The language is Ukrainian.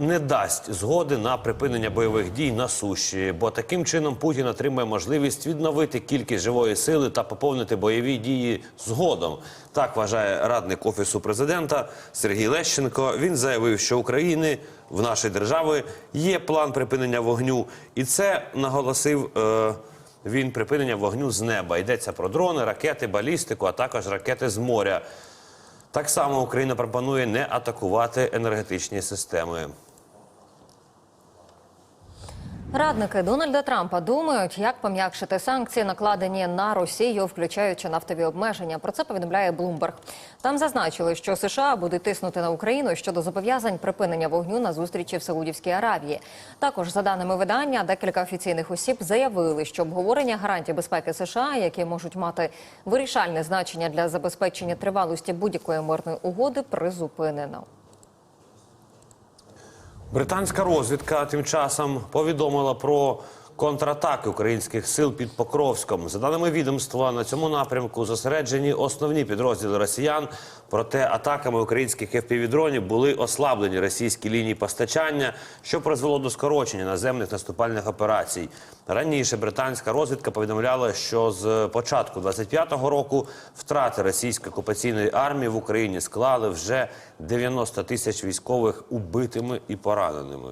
Не дасть згоди на припинення бойових дій на суші, бо таким чином Путін отримає можливість відновити кількість живої сили та поповнити бойові дії згодом. Так вважає радник офісу президента Сергій Лещенко. Він заявив, що України в нашій держави є план припинення вогню, і це наголосив. Е він припинення вогню з неба. Йдеться про дрони, ракети, балістику, а також ракети з моря. Так само Україна пропонує не атакувати енергетичні системи. Радники Дональда Трампа думають, як пом'якшити санкції, накладені на Росію, включаючи нафтові обмеження. Про це повідомляє Bloomberg. Там зазначили, що США будуть тиснути на Україну щодо зобов'язань припинення вогню на зустрічі в Саудівській Аравії. Також, за даними видання, декілька офіційних осіб заявили, що обговорення гарантій безпеки США, які можуть мати вирішальне значення для забезпечення тривалості будь-якої мирної угоди, призупинено. Британська розвідка тим часом повідомила про контратаки українських сил під Покровськом. За даними відомства, на цьому напрямку зосереджені основні підрозділи росіян. Проте атаками українських FPV-дронів були ослаблені російські лінії постачання, що призвело до скорочення наземних наступальних операцій. Раніше британська розвідка повідомляла, що з початку 25-го року втрати російської окупаційної армії в Україні склали вже 90 тисяч військових убитими і пораненими.